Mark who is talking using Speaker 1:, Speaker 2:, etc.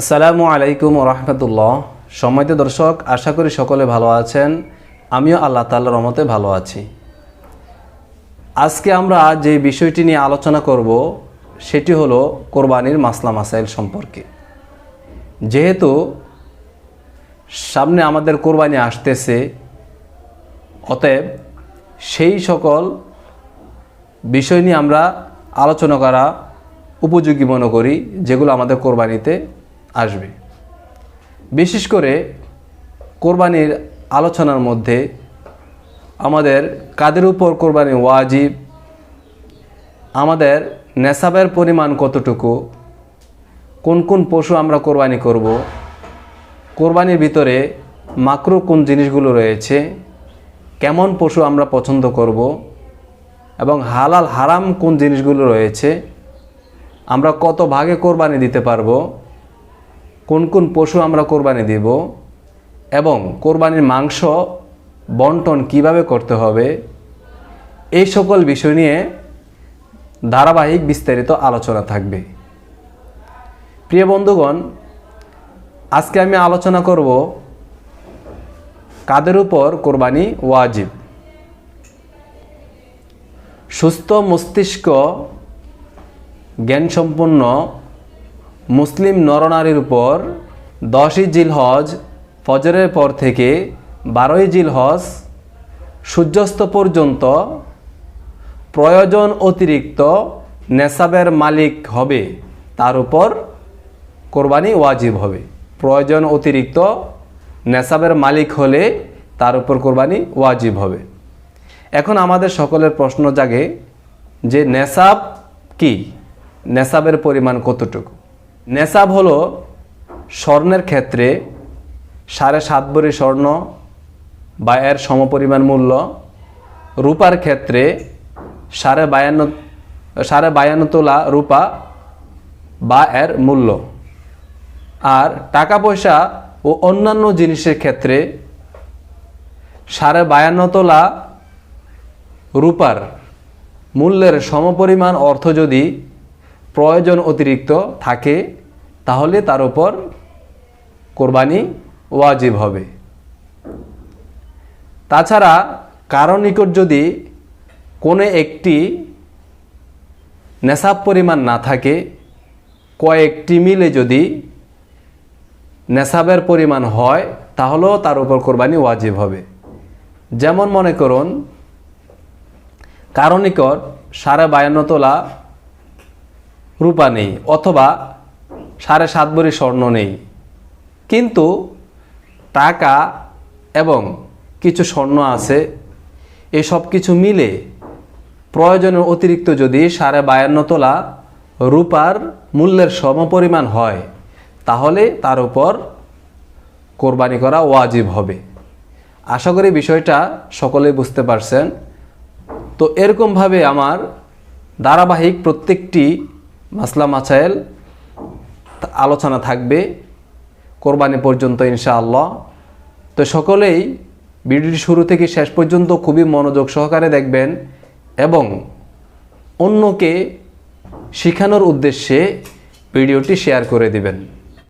Speaker 1: আসসালামু আলাইকুম রহমতুল্লাহ। সম্মানিত দর্শক, আশা করি সকলে ভালো আছেন। আমিও আল্লাহ তাল্লাহ রহমতে ভালো আছি। আজকে আমরা যে বিষয়টি নিয়ে আলোচনা করব, সেটি হলো কোরবানির মাসলা মাসাইল সম্পর্কে। যেহেতু সামনে আমাদের কোরবানি আসতেছে, অতএব সেই সকল বিষয় নিয়ে আমরা আলোচনা করা উপযোগী মনে করি, যেগুলো আমাদের কোরবানিতে আসবে। বিশেষ করে কোরবানির আলোচনার মধ্যে আমাদের কাদের উপর কোরবানি ওয়াজিব? আমাদের নেশাবের পরিমাণ কতটুকু? কোন কোন পশু আমরা কোরবানি করব? কোরবানির ভিতরে মাকরু কোন জিনিসগুলো রয়েছে? কেমন পশু আমরা পছন্দ করব? এবং হালাল হারাম কোন জিনিসগুলো রয়েছে? আমরা কত ভাগে কোরবানি দিতে পারব? কোন কোন পশু আমরা কোরবানি দিব এবং কোরবানির মাংস বন্টন কীভাবে করতে হবে, এই সকল বিষয় নিয়ে ধারাবাহিক বিস্তারিত আলোচনা থাকবে। প্রিয় বন্ধুগণ, আজকে আমি আলোচনা করব কাদের উপর কোরবানি ওয়াজিব। সুস্থ মস্তিষ্ক জ্ঞানসম্পন্ন মুসলিম নরনারীর উপর দশই জিলহজ ফজরের পর থেকে বারোই জিলহজ সূর্যাস্ত পর্যন্ত প্রয়োজন অতিরিক্ত নেশাবের মালিক হবে। তার উপর কোরবানি ওয়াজিব হবে। প্রয়োজন অতিরিক্ত নেশাবের মালিক হলে তার উপর কোরবানি ওয়াজিব হবে। এখন আমাদের সকলের প্রশ্ন জাগে যে নেশাব কি? নেশাবের পরিমাণ কতটুকু? নেশাব হলো স্বর্ণের ক্ষেত্রে সাড়ে সাত ভরি স্বর্ণ বা এর সমপরিমাণ মূল্য, রূপার ক্ষেত্রে সাড়ে বায়ান্ন সাড়ে বায়ান্ন তোলা রূপা বা এর মূল্য। আর টাকা পয়সা ও অন্যান্য জিনিসের ক্ষেত্রে সাড়ে বায়ান্ন তোলা রূপার মূল্যের সমপরিমাণ অর্থ যদি প্রয়োজন অতিরিক্ত থাকে তাহলে তার উপর কোরবানি ওয়াজিব হবে। তাছাড়া কারও নিকট যদি কোনো একটি নেশাব পরিমাণ না থাকে, কয়েকটি মিলে যদি নেশাবের পরিমাণ হয়, তাহলেও তার উপর কোরবানি ওয়াজিব হবে। যেমন মনে করুন, কারও নিকট সাড়ে বায়ান্ন তোলা রূপা নেই, অথবা সাড়ে সাত ভরি স্বর্ণ নেই। কিন্তু টাকা এবং কিছু স্বর্ণ আছে। এসব কিছু মিলে প্রয়োজনের অতিরিক্ত যদি সাড়ে বায়ান্ন তোলা রূপার মূল্যের সমপরিমাণ হয়, তাহলে তার উপর কোরবানি করা ওয়াজিব হবে। আশা করি বিষয়টা সকলেই বুঝতে পারছেন। তো এরকমভাবে আমার ধারাবাহিক প্রত্যেকটি মাসলা মাসাইল আলোচনা থাকবে কোরবানি পর্যন্ত, ইনশাআল্লাহ। তো সকলেই ভিডিওটি শুরু থেকে শেষ পর্যন্ত খুবই মনোযোগ সহকারে দেখবেন এবং অন্যকে শেখানোর উদ্দেশ্যে ভিডিওটি শেয়ার করে দিবেন।